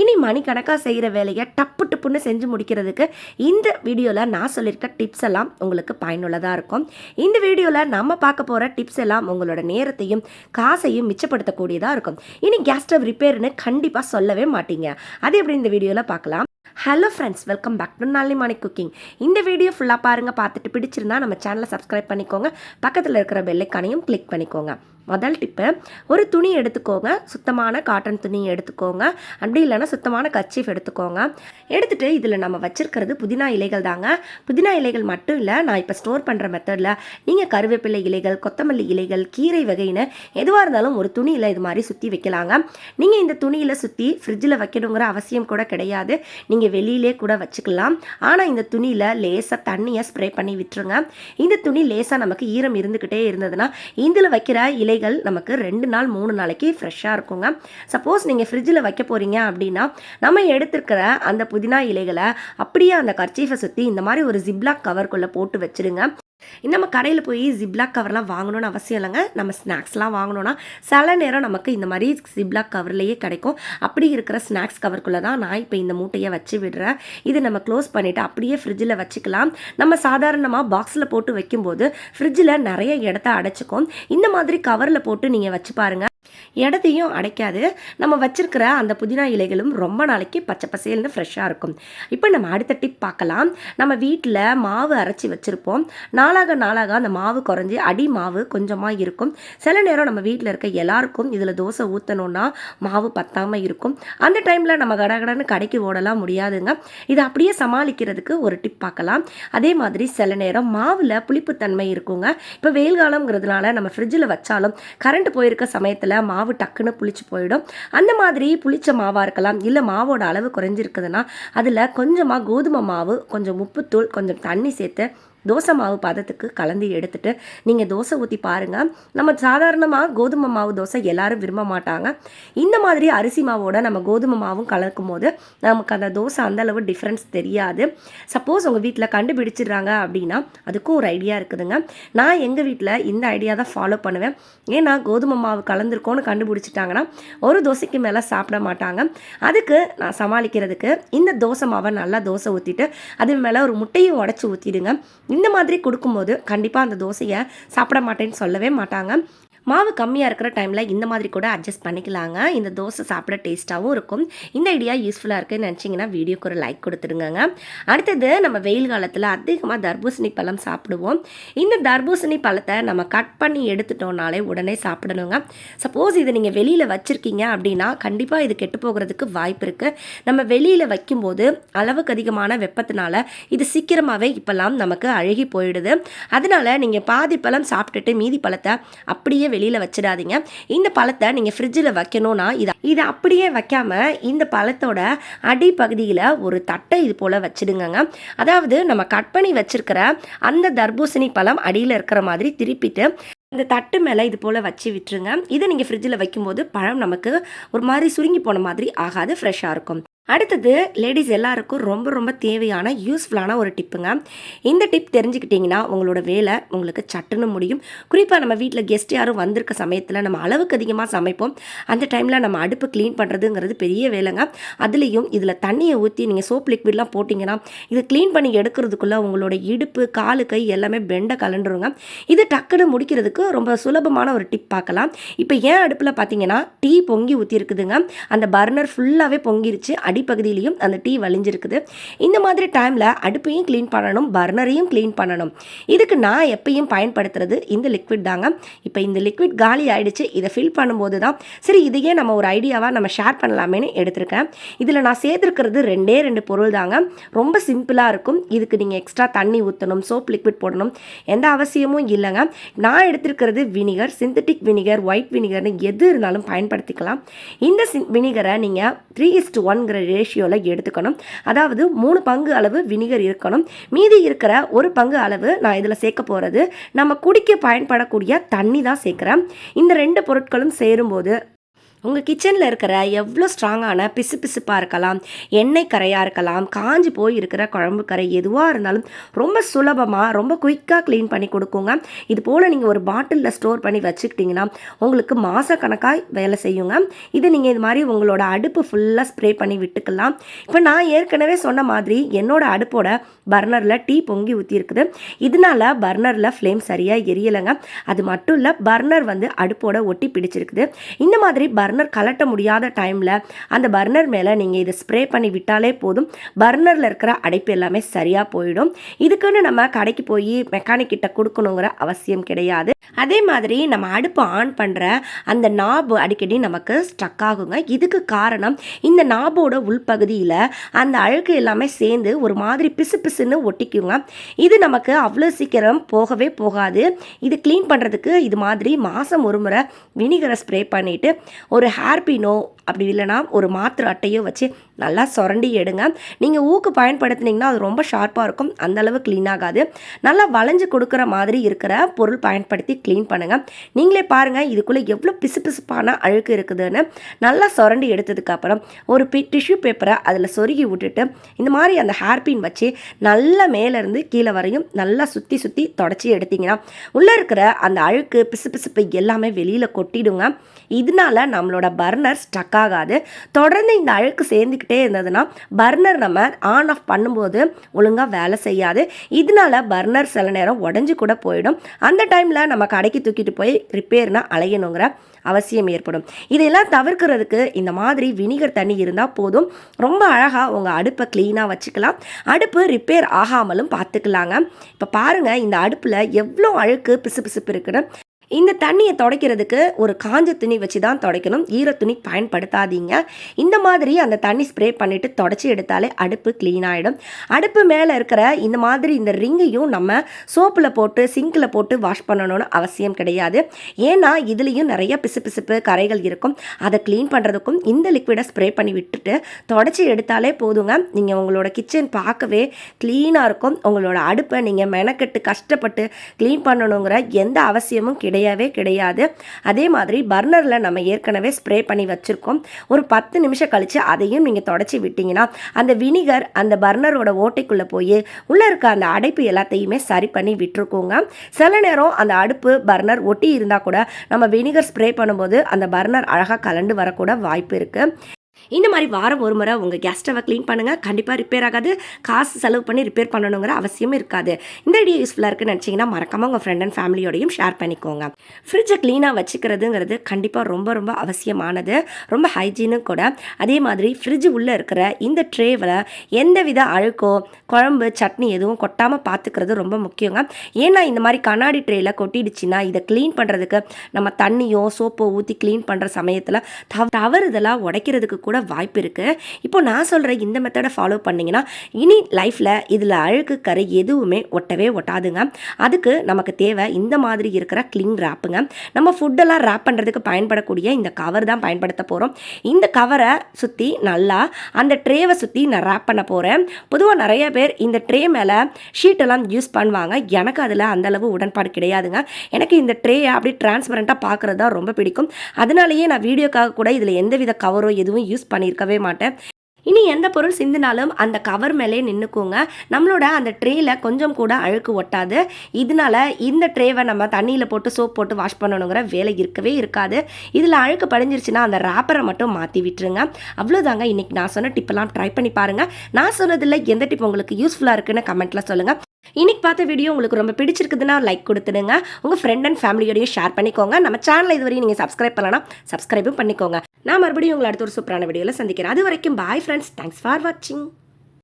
இனி மணிக்கணக்காக செய்கிற வேலையை டப்பு டப்புன்னு செஞ்சு முடிக்கிறதுக்கு இந்த வீடியோவில் நான் சொல்லியிருக்க டிப்ஸ் எல்லாம் உங்களுக்கு பயனுள்ளதாக இருக்கும். இந்த வீடியோவில் நம்ம பார்க்க போகிற டிப்ஸ் எல்லாம் உங்களோட நேரத்தையும் காசையும் மிச்சப்படுத்தக்கூடியதாக இருக்கும். இனி கேஸ் ஸ்டவ் ரிப்பேர்னு கண்டிப்பாக சொல்லவே மாட்டீங்க. அது எப்படி இந்த வீடியோவில் பார்க்கலாம். Hello friends welcome back to நாளிமணி cooking இந்த வீடியோ ஃபுல்லாக பாருங்கள் பார்த்துட்டு பிடிச்சிருந்தா நம்ம சேனலை சப்ஸ்கிரைப் பண்ணிக்கோங்க. பக்கத்தில் இருக்கிற பெல்லைக்கானையும் கிளிக் பண்ணிக்கோங்க. முதல் டிப்பு ஒரு துணி எடுத்துக்கோங்க. சுத்தமான காட்டன் துணி எடுத்துக்கோங்க. அப்படி இல்லைன்னா சுத்தமான கச்சீஃப் எடுத்துக்கோங்க. எடுத்துகிட்டு இதில் நம்ம வச்சுருக்கிறது புதினா இலைகள் தாங்க. புதினா இலைகள் மட்டும் இல்லை நான் இப்போ ஸ்டோர் பண்ணுற மெத்தடில் நீங்கள் கருவேப்பிலை இலைகள் கொத்தமல்லி இலைகள் கீரை வகைன்னு எதுவாக இருந்தாலும் ஒரு துணியில் இது மாதிரி சுற்றி வைக்கலாங்க. நீங்கள் இந்த துணியில் சுற்றி ஃப்ரிட்ஜில் வைக்கணுங்கிற அவசியம் கூட கிடையாது. நீங்கள் வெளியிலே கூட வச்சுக்கலாம். ஆனால் இந்த துணியில் லேசாக தண்ணியை ஸ்ப்ரே பண்ணி விட்டுருங்க. இந்த துணி லேசாக நமக்கு ஈரம் இருந்துக்கிட்டே இருந்ததுன்னா இதில் வைக்கிற இலை காய்கள் நமக்கு ரெண்டு நாள் மூணு நாளைக்கு ஃப்ரெஷ்ஷாக இருக்குங்க. சப்போஸ் நீங்கள் ஃப்ரிட்ஜில் வைக்க போகிறீங்க அப்படின்னா நம்ம எடுத்துருக்கிற அந்த புதினா இலைகளை அப்படியே அந்த கர்ச்சீஃபை சுற்றி இந்த மாதிரி ஒரு ஜிப்லாக் கவர்க்குள்ளே போட்டு வச்சுருங்க. நம்ம கடையில் போய் ஜிப்லாக் கவர்லாம் வாங்கணும்னு அவசியம் இல்லைங்க. நம்ம ஸ்நாக்ஸ்லாம் வாங்கணும்னா சில நேரம் நமக்கு இந்த மாதிரி ஜிப்லாக் கவர்லேயே கிடைக்கும். அப்படி இருக்கிற ஸ்நாக்ஸ் கவர்க்குள்ளே தான் நான் இப்போ இந்த மூட்டையை வச்சு விடுறேன். இது நம்ம க்ளோஸ் பண்ணிவிட்டு அப்படியே ஃப்ரிட்ஜில் வச்சுக்கலாம். நம்ம சாதாரணமாக பாக்ஸில் போட்டு வைக்கும்போது ஃப்ரிட்ஜில் நிறைய இடத்த அடைச்சிக்கும். இந்த மாதிரி கவரில் போட்டு நீங்கள் வச்சு பாருங்கள் இடத்தையும் அடைக்காது. நம்ம வச்சிருக்கிற அந்த புதினா இலைகளும் ரொம்ப நாளைக்கு பச்சை பசேல்னு ஃப்ரெஷ்ஷாக இருக்கும். இப்போ நம்ம அடுத்த டிப் பார்க்கலாம். நம்ம வீட்டில் மாவு அரைச்சி வச்சுருப்போம். நாளாக நாளாக அந்த மாவு குறைஞ்சி அடி மாவு கொஞ்சமாக இருக்கும். சில நேரம் நம்ம வீட்டில் இருக்க எல்லாருக்கும் இதில் தோசை ஊற்றணுன்னா மாவு பத்தாமல் இருக்கும். அந்த டைமில் நம்ம கடகடன்னு கடைக்கு ஓடலாம் முடியாதுங்க. இதை அப்படியே சமாளிக்கிறதுக்கு ஒரு டிப் பார்க்கலாம். அதே மாதிரி சில நேரம் மாவில் புளிப்புத்தன்மை இருக்குங்க. இப்போ வெயில் காலங்கிறதுனால நம்ம ஃப்ரிட்ஜில் வச்சாலும் கரண்ட் போயிருக்க சமயத்தில் மாவு டக்குன்னு புளிச்சு போயிடும். அந்த மாதிரி புளிச்ச மாவாக இருக்கலாம். இல்லை மாவோட அளவு குறைஞ்சிருக்குதுன்னா அதில் கொஞ்சமாக கோதுமை மாவு கொஞ்சம் உப்புத்தூள் கொஞ்சம் தண்ணி சேர்த்து தோசை மாவு பதத்துக்கு கலந்து எடுத்துட்டு நீங்கள் தோசை ஊற்றி பாருங்கள் நம்ம சாதாரணமாக கோதுமை மாவு தோசை எல்லாரும் விரும்ப மாட்டாங்க. இந்த மாதிரி அரிசி மாவோட நம்ம கோதுமை மாவும் கலக்கும் போது நமக்கு அந்த தோசை அந்த அளவு டிஃப்ரென்ஸ் தெரியாது. சப்போஸ் உங்கள் வீட்டில் கண்டுபிடிச்சிடுறாங்க அப்படின்னா அதுக்கும் ஒரு ஐடியா இருக்குதுங்க. நான் எங்கள் வீட்டில் இந்த ஐடியா தான் ஃபாலோ பண்ணுவேன். ஏன்னா கோதுமை மாவு கலந்துருக்கோன்னு கண்டுபிடிச்சிட்டாங்கன்னா ஒரு தோசைக்கு மேலே சாப்பிட மாட்டாங்க. அதுக்கு நான் சமாளிக்கிறதுக்கு இந்த தோசை மாவை நல்லா தோசை ஊற்றிட்டு அது மேலே ஒரு முட்டையும் உடச்சி ஊற்றிடுங்க இந்த மாதிரி கொடுக்கும்போது கண்டிப்பாக அந்த தோசையை சாப்பிட மாட்டேன்னு சொல்லவே மாட்டாங்க. மாவு கம்மியாக இருக்கிற டைமில் இந்த மாதிரி கூட அட்ஜஸ்ட் பண்ணிக்கலாங்க. இந்த தோசை சாப்பிட டேஸ்ட்டாகவும் இருக்கும். இந்த ஐடியா யூஸ்ஃபுல்லாக இருக்குன்னு நினச்சிங்கன்னா வீடியோக்கு ஒரு லைக் கொடுத்துருங்க அடுத்தது நம்ம வெயில் காலத்தில் அதிகமாக தர்பூசணி பழம் சாப்பிடுவோம். இந்த தர்பூசணி பழத்தை நம்ம கட் பண்ணி எடுத்துட்டோம்னாலே உடனே சாப்பிடணுங்க. சப்போஸ் இதை நீங்கள் வெளியில் வச்சுருக்கீங்க அப்படின்னா கண்டிப்பாக இது கெட்டு போகிறதுக்கு வாய்ப்பு இருக்குது நம்ம வெளியில் வைக்கும்போது அளவுக்கு அதிகமான வெப்பத்தினால இது சீக்கிரமாகவே இப்போல்லாம் நமக்கு அழுகி போயிடுது. அதனால் நீங்கள் பாதி பழம் சாப்பிட்டுட்டு மீதி பழத்தை அப்படியே வெளியில் வச்சிடாதீங்க. இந்த பழத்தை நீங்கள் ஃப்ரிட்ஜில் வைக்கணும்னா இதை இதை அப்படியே வைக்காம இந்த பழத்தோட அடிப்பகுதியில் ஒரு தட்டை இது போல் வச்சிடுங்கங்க. அதாவது நம்ம கட் பண்ணி வச்சிருக்கிற அந்த தர்பூசணி பழம் அடியில் இருக்கிற மாதிரி திருப்பிட்டு இந்த தட்டு மேலே இது போல் வச்சு விட்டுருங்க. இதை நீங்கள் ஃப்ரிட்ஜில் வைக்கும்போது பழம் நமக்கு ஒரு மாதிரி சுருங்கி போன மாதிரி ஆகாது ஃப்ரெஷ்ஷாக இருக்கும். அடுத்தது லேடிஸ் எல்லாருக்கும் ரொம்ப ரொம்ப தேவையான யூஸ்ஃபுல்லான ஒரு டிப்புங்க இந்த டிப் தெரிஞ்சுக்கிட்டிங்கன்னா உங்களோட வேலை உங்களுக்கு சட்டுன்னு முடியும். குறிப்பாக நம்ம வீட்டில் கெஸ்ட் யாரும் வந்திருக்க சமயத்தில் நம்ம அளவுக்கு அதிகமாக சமைப்போம். அந்த டைமில் நம்ம அடுப்பு க்ளீன் பண்ணுறதுங்கிறது பெரிய வேலைங்க. அதுலேயும் இதில் தண்ணியை ஊற்றி நீங்கள் சோப் லிக்விட்லாம் போட்டிங்கன்னா இது க்ளீன் பண்ணி எடுக்கிறதுக்குள்ளே உங்களோட இடுப்பு காலு கை எல்லாமே பெண்டை கலண்டுருங்க. இது டக்குன்னு முடிக்கிறதுக்கு ரொம்ப சுலபமான ஒரு டிப் பார்க்கலாம். இப்போ ஏன் அடுப்பில் பார்த்தீங்கன்னா டீ பொங்கி ஊற்றி இருக்குதுங்க அந்த பர்னர் ஃபுல்லாகவே பொங்கிருச்சு. அடி அடிப்பகுதியிலையும் அந்த டீ வலிஞ்சிருக்குது இந்த மாதிரி டைமில் அடுப்பையும் க்ளீன் பண்ணணும் பர்னரையும் க்ளீன் பண்ணணும். இதுக்கு நான் எப்பயும் பயன்படுத்துறது இந்த லிக்விட் தாங்க. இப்போ இந்த லிக்விட் காலி ஆயிடுச்சு இதை ஃபில் பண்ணும்போது தான் சரி இதையே நம்ம ஒரு ஐடியாவாக நம்ம ஷேர் பண்ணலாமேன்னு எடுத்திருக்கேன். இதில் நான் சேர்த்துருக்கிறது ரெண்டே ரெண்டு பொருள் தாங்க. ரொம்ப சிம்பிளாக இருக்கும். இதுக்கு நீங்கள் எக்ஸ்ட்ரா தண்ணி ஊற்றணும் சோப் லிக்விட் போடணும். எந்த அவசியமும் இல்லைங்க. நான் எடுத்திருக்கிறது வினிகர் சிந்தட்டிக் வினிகர் ஒயிட் வினிகர்னு எது இருந்தாலும் பயன்படுத்திக்கலாம். இந்த வினிகரை நீங்கள் த்ரீ இஸ்ட் ஒன்கிற ரேஷியோவில் எடுத்துக்கணும். அதாவது மூணு பங்கு அளவு வினிகர் இருக்கணும். மீதி இருக்கிற ஒரு பங்கு அளவு நான் இதில் சேர்க்க போகிறது நம்ம குடிக்க பயன்படக்கூடிய தண்ணி தான் சேர்க்குறேன். இந்த ரெண்டு பொருட்களும் சேரும்போது உங்கள் கிச்சனில் இருக்கிற எவ்வளோ ஸ்ட்ராங்கான பிசு பிசுப்பாக இருக்கலாம் எண்ணெய் கரையாக இருக்கலாம் காஞ்சி போய் இருக்கிற குழம்பு கரை எதுவாக இருந்தாலும் ரொம்ப சுலபமாக ரொம்ப குயிக்காக க்ளீன் பண்ணி கொடுக்குங்க. இது போல் நீங்கள் ஒரு பாட்டிலில் ஸ்டோர் பண்ணி வச்சுக்கிட்டிங்கன்னா உங்களுக்கு மாதக்கணக்காக வேலை செய்யுங்க. இது நீங்கள் இது மாதிரி உங்களோட அடுப்பு ஃபுல்லாக ஸ்ப்ரே பண்ணி விட்டுக்கலாம். இப்போ நான் ஏற்கனவே சொன்ன மாதிரி என்னோட அடுப்போட பர்னரில் டீ பொங்கி ஊற்றியிருக்குது இதனால் இதனால பர்னரில் ஃப்ளேம் சரியாக எரியலைங்க. அது மட்டும் இல்லை பர்னர் வந்து அடுப்போட ஒட்டி பிடிச்சிருக்குது. இந்த மாதிரி பர்னர் கலட்ட முடியாத டைமில் அந்த பர்னர் மேலே நீங்கள் இதை ஸ்ப்ரே பண்ணி விட்டாலே போதும். பர்னரில் இருக்கிற அடைப்பு எல்லாமே சரியாக போயிடும். இதுக்குன்னு நம்ம கடைக்கு போய் மெக்கானிக் கிட்ட கொடுக்கணுங்கிற அவசியம் கிடையாது. அதே மாதிரி நம்ம அடுப்பு ஆன் பண்ணுற அந்த நாபு அடிக்கடி நமக்கு ஸ்ட்ரக் ஆகுங்க. இதுக்கு காரணம் இந்த நாபோட உள்பகுதியில் அந்த அழுக்கு எல்லாமே சேர்ந்து ஒரு மாதிரி பிசு பிசுன்னு ஒட்டிக்குங்க. இது நமக்கு அவ்வளோ சீக்கிரம் போகவே போகாது. இது க்ளீன் பண்ணுறதுக்கு இது மாதிரி மாதம் ஒரு முறை வினிகரை ஸ்ப்ரே பண்ணிவிட்டு ஒரு ஹேர்பினோ அப்படி இல்லைனா ஒரு மாத்திரை அட்டையோ வச்சு நல்லா சுரண்டி எடுங்க. நீங்கள் ஊக்கு பயன்படுத்தினீங்கன்னா அது ரொம்ப ஷார்ப்பாக இருக்கும். அந்தளவு க்ளீன் ஆகாது. நல்லா வளைஞ்சு கொடுக்குற மாதிரி இருக்கிற பொருள் பயன்படுத்தி க்ளீன் பண்ணுங்கள் நீங்களே பாருங்கள் இதுக்குள்ளே எவ்வளோ பிசு பிசுப்பான அழுக்கு இருக்குதுன்னு. நல்லா சுரண்டி எடுத்ததுக்கப்புறம் ஒரு பி டிஷ்யூ பேப்பரை அதில் சொருகி விட்டுட்டு இந்த மாதிரி அந்த ஹேர்பின் வச்சு நல்லா மேலேருந்து கீழே வரையும் நல்லா சுற்றி சுற்றி தொடச்சி எடுத்தீங்கன்னா உள்ளே இருக்கிற அந்த அழுக்கு பிசு பிசுப்பு எல்லாமே வெளியில் கொட்டிடுங்க. இதனால நம்மளோட பர்னர் ஸ்டக்காக ஸ்டக் ஆகாது. தொடர்ந்து இந்த அழுக்கு சேர்ந்துக்கிட்டே இருந்ததுன்னா பர்னர் நம்ம ஆன் ஆஃப் பண்ணும்போது ஒழுங்காக வேலை செய்யாது. இதனால பர்னர் சில நேரம் உடஞ்சி கூட போயிடும். அந்த டைமில் நம்ம கடைக்கு தூக்கிட்டு போய் ரிப்பேர்னா அலையணுங்கிற அவசியம் ஏற்படும். இதையெல்லாம் தவிர்க்கிறதுக்கு இந்த மாதிரி வினிகர் தண்ணி இருந்தால் போதும். ரொம்ப அழகாக உங்கள் அடுப்பை க்ளீனாக வச்சுக்கலாம். அடுப்பு ரிப்பேர் ஆகாமலும் பார்த்துக்கலாங்க. இப்போ பாருங்கள் இந்த அடுப்பில் எவ்வளோ அழுக்கு பிசு பிசுப்பு இருக்குன்னு. இந்த தண்ணியை துடைக்கிறதுக்கு ஒரு காஞ்ச துணி வச்சு தான் துடைக்கணும். ஈர துணி பயன்படுத்தாதீங்க. இந்த மாதிரி அந்த தண்ணி ஸ்ப்ரே பண்ணிவிட்டு தொடச்சி எடுத்தாலே அடுப்பு க்ளீன் ஆகிடும் அடுப்பு மேலே இருக்கிற இந்த மாதிரி இந்த ரிங்கையும் நம்ம சோப்பில் போட்டு சிங்கில் போட்டு வாஷ் பண்ணணும்னு அவசியம் கிடையாது. ஏன்னா இதுலேயும் நிறைய பிசு பிசுப்பு கரைகள் இருக்கும். அதை க்ளீன் பண்ணுறதுக்கும் இந்த லிக்விடை ஸ்ப்ரே பண்ணி விட்டுட்டு தொடச்சி எடுத்தாலே போதுங்க. நீங்கள் உங்களோட கிச்சன் பார்க்கவே க்ளீனாக இருக்கும். உங்களோட அடுப்பை நீங்கள் மெனக்கெட்டு கஷ்டப்பட்டு க்ளீன் பண்ணணுங்கிற எந்த அவசியமும் கிடையாது. கிடையவே கிடையாது. அதே மாதிரி பர்னரில் நம்ம ஏற்கனவே ஸ்ப்ரே பண்ணி வச்சுருக்கோம். ஒரு பத்து நிமிஷம் கழித்து அதையும் நீங்கள் தொடச்சி விட்டிங்கன்னா அந்த வினிகர் அந்த பர்னரோட ஓட்டைக்குள்ளே போய் உள்ளே இருக்க அந்த அடைப்பு எல்லாத்தையுமே சரி பண்ணி விட்டுருக்கோங்க. சில நேரம் அந்த அடுப்பு பர்னர் ஒட்டி இருந்தால் கூட நம்ம வினிகர் ஸ்ப்ரே பண்ணும்போது அந்த பர்னர் அழகாக கலண்டு வரக்கூட வாய்ப்பு இருக்குது இந்த மாதிரி வாரம் ஒரு முறை உங்கள் கேஸ் ஸ்டவை க்ளீன் பண்ணுங்கள் கண்டிப்பாக ரிப்பேர் ஆகாது. காசு செலவு பண்ணி ரிப்பேர் பண்ணணுங்கிற அவசியமும் இருக்காது. இந்த ஐடியா யூஸ்ஃபுல்லாக இருக்குன்னு நினச்சிங்கன்னா மறக்காமல் உங்கள் ஃப்ரெண்ட் அண்ட் ஃபேமிலியோடையும் ஷேர் பண்ணிக்கோங்க. ஃப்ரிட்ஜை க்ளீனாக வச்சுக்கிறதுங்கிறது கண்டிப்பாக ரொம்ப ரொம்ப அவசியமானது. ரொம்ப ஹைஜீனும் கூட. அதே மாதிரி ஃப்ரிட்ஜ் உள்ளே இருக்கிற இந்த ட்ரேவில் எந்த வித அழுக்கோ குழம்பு சட்னி எதுவும் கொட்டாமல் பார்த்துக்கிறது ரொம்ப முக்கியங்க. ஏன்னா இந்த மாதிரி கண்ணாடி ட்ரேயில் கொட்டிடுச்சுன்னா இதை க்ளீன் பண்ணுறதுக்கு நம்ம தண்ணியோ சோப்போ ஊற்றி க்ளீன் பண்ணுற சமயத்தில் தவ தவறுதலாக உடைக்கிறதுக்கு கூட வாய்ப்பு இருக்குது இப்போ நான் சொல்கிற இந்த மெத்தடை ஃபாலோ பண்ணிங்கன்னா இனி லைஃப்பில் இதில் அழுக்கு கரை எதுவுமே ஒட்டவே ஒட்டாதுங்க. அதுக்கு நமக்கு தேவை இந்த மாதிரி இருக்கிற க்ளீன் ரேப்புங்க நம்ம ஃபுட்டெல்லாம் ரேப் பண்ணுறதுக்கு பயன்படக்கூடிய இந்த கவர் தான் பயன்படுத்த போகிறோம் இந்த கவரை சுற்றி நல்லா அந்த ட்ரேவை சுற்றி நான் ரேப் பண்ண போகிறேன் பொதுவாக நிறைய பேர் இந்த ட்ரே மேலே ஷீட்டெல்லாம் யூஸ் பண்ணுவாங்க. எனக்கு அதில் அந்தளவு உடன்பாடு கிடையாதுங்க. எனக்கு இந்த ட்ரேயை அப்படி டிரான்ஸ்பரண்ட்டாக பார்க்குறது தான் ரொம்ப பிடிக்கும். அதனாலேயே நான் வீடியோக்காக கூட இதில் எந்தவித கவரோ எதுவும் யூஸ் யூஸ் பண்ணியிருக்கவே மாட்டேன். இனி எந்த பொருள் சிந்தினாலும் அந்த கவர் மேலே நின்றுக்குங்க நம்மளோட அந்த ட்ரேயில் கொஞ்சம் கூட அழுக்கு ஒட்டாது. இதனால இந்த ட்ரேவை நம்ம தண்ணியில் போட்டு சோப் போட்டு வாஷ் பண்ணணுங்கிற வேலை இருக்கவே இருக்காது. இதில் அழுக்கு படிஞ்சிருச்சுன்னா அந்த ரேப்பரை மட்டும் மாற்றி விட்டுருங்க. அவ்வளோதாங்க இன்றைக்கி நான் சொன்ன டிப்பெல்லாம் ட்ரை பண்ணி பாருங்கள் நான் சொன்னதில் எந்த டிப் உங்களுக்கு யூஸ்ஃபுல்லாக இருக்குன்னு கமெண்ட்டில் சொல்லுங்கள் இன்னைக்கு பார்த்த வீடியோ உங்களுக்கு ரொம்ப பிடிச்சிருக்குதுன்னா லைக் கொடுத்துடுங்க. உங்கள் ஃப்ரெண்ட் அண்ட் ஃபேமிலியோடையும் ஷேர் பண்ணிக்கோங்க. நம்ம சேனலை இதுவரையும் நீங்கள் சப்ஸ்கிரைப் பண்ணலாம் சப்ஸ்கிரைபும் பண்ணிக்கோங்க. நான் மறுபடியும் உங்களை அடுத்த ஒரு சூப்பரான வீடியோவில் சந்திக்கிறேன். அது வரைக்கும் பாய் ஃப்ரெண்ட்ஸ் தேங்க்ஸ் ஃபார் வாட்சிங்